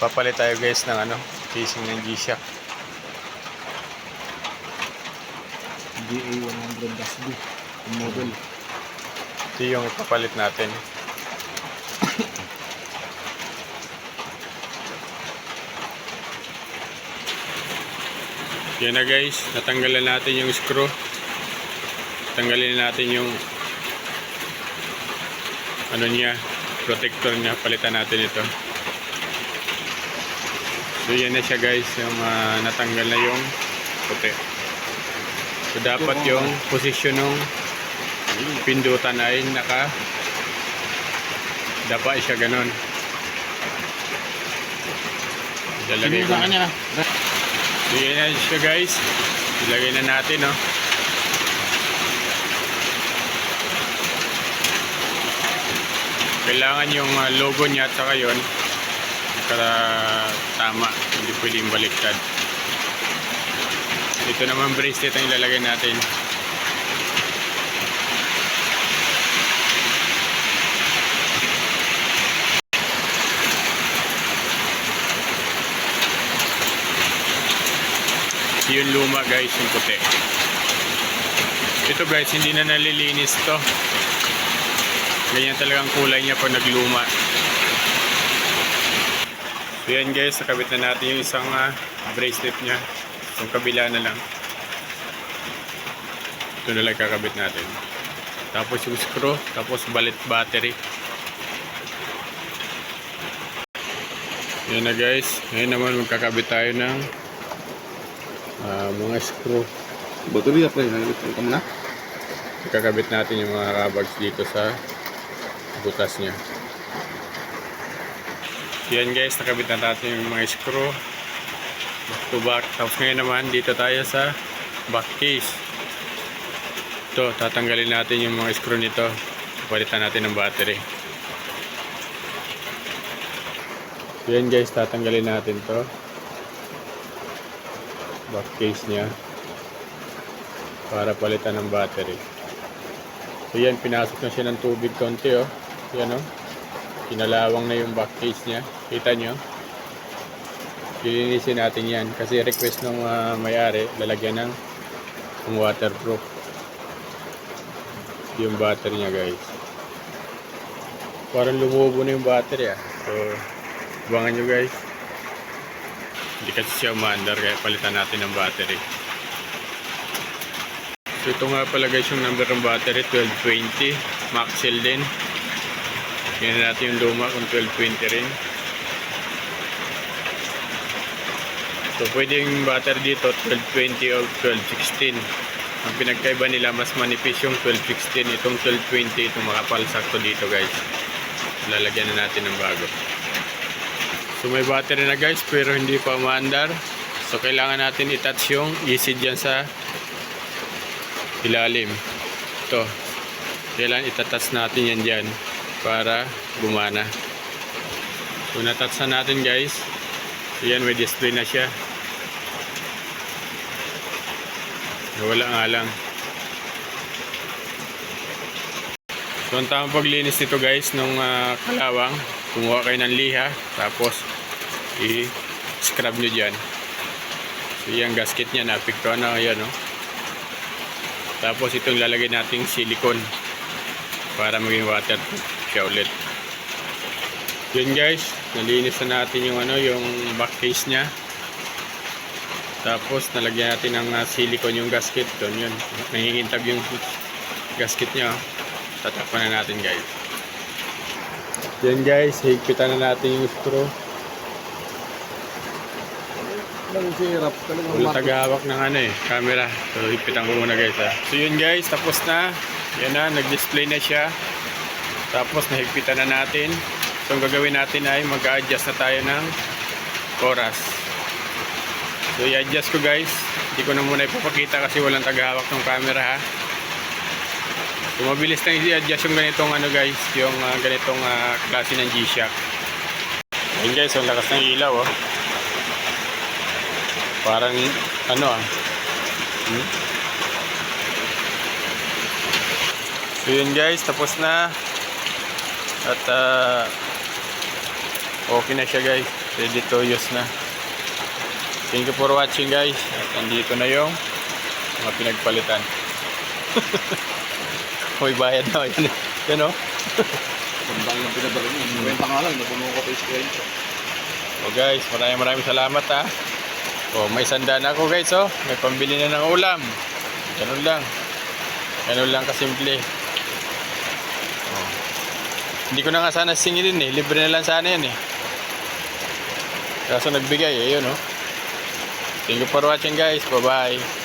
Papalit tayo guys ng ano, casing ng G-Shock. GA100-B. Yung model. Ito yung ipapalit natin. Yan na guys, natanggalan natin yung screw. Tanggalin natin yung ano niya, protector niya, palitan natin ito. So yan na siya guys, yung ah, natanggal na yung puti. So dapat yung posisyon ng pindutan ay naka dapa siya ganon. Ilalagay ko na. So yan na siya guys. Ilagay na natin no. Kailangan yung ah, logo niya at saka yun para tama. Hindi pwedeng baliktad. Ito naman bracelet ang ilalagay natin. Yung luma guys, yung puti. Ito guys, hindi na nalilinis to. Ganyan talagang kulay niya pag nagluma. So yan guys, nakabit na natin yung isang ah, bracelet niya. Yung kabila na lang. Ito na lang kakabit natin. Tapos yung screw, tapos balit battery. Yan na guys. Ngayon naman magkakabit tayo ng ah, mga screw. Battery apply na. Ito mo na. Kakabit natin yung mga rabags dito sa butas niya. Yan guys, nakabit na natin yung mga screw. Back to back. Tapos ngayon naman, dito tayo sa back case. Ito, tatanggalin natin yung mga screw nito. Palitan natin ng battery. Yan guys, tatanggalin natin to. Back case niya. Para palitan ng battery. So yan, pinasok na siya ng tubig konti oh. Yan oh. Kinalawang na yung back case niya. Kita nyo? Lilinisin natin yan. Kasi request ng ah, may-ari, lalagyan ng, ng waterproof. Yung battery niya guys. Parang lumubo na yung battery ah. So, abangan nyo guys. Hindi kasi siya umaandar kaya palitan natin ng battery. So ito nga pala guys yung number ng battery 1220 Maxell din Yan natin yung luma kung 1220 rin. So pwede yung battery dito 1220 o 1216 Ang pinagkaiba nila mas manipis yung 1216 Itong 1220 itong makapal sakto dito guys. Lalagyan na natin ng bago. So may battery na guys pero hindi pa umaandar. So kailangan natin i-touch yung EC dyan sa ilalim. Ito. Kailan itatas natin yan dyan para gumana. So natats na natin guys. So, yan may display na siya. Wala nga lang. So ang tamang paglinis nito guys nung ah, kalawang, kumuha kayo ng liha tapos i-scrub nyo dyan. So yung gasket niya napikto na yan oh. Tapos itong lalagay nating silicone para maging waterproof siya ulit. Yun guys, nalinis na natin yung ano, yung back case niya. Tapos nalagyan natin ng ah, silicone yung gasket doon yun. Nangingintab yung gasket niya. oh. Tatakpan na natin guys. Yan guys, higpitan na natin yung screw. Wala mat- tagahawak ng ano eh, camera. So, hipitan ko muna guys ha. So yun guys, tapos na. Yan na, nag-display na siya. Tapos nahigpitan na natin. So ang gagawin natin ay mag-adjust na tayo ng oras. So i-adjust ko guys. Hindi ko na muna ipapakita kasi walang tagahawak ng camera ha. So mabilis lang i-adjust yung ganitong ano guys, yung ah, ganitong ah, klase ng G-Shock. Yun guys, ang lakas ng ilaw oh. Parang ano ah. Hmm? So yun guys, tapos na. At ah, okay na siya guys. Ready to use na. Thank you for watching guys. At nandito na yung mga pinagpalitan. May bayad na. Yan, yan o. Tandang yung pinadala mo. Kwenta nga lang, napuno ko pa yung screenshot. O guys, maraming maraming salamat ha. O, may sandaan ako guys oh. May pambili na ng ulam. Ganun lang. Ganun lang kasimple. Hindi ko na nga sana singilin eh. Libre na lang sana yan eh. Kaso nagbigay eh, yun oh. Thank you for watching guys. Bye-bye.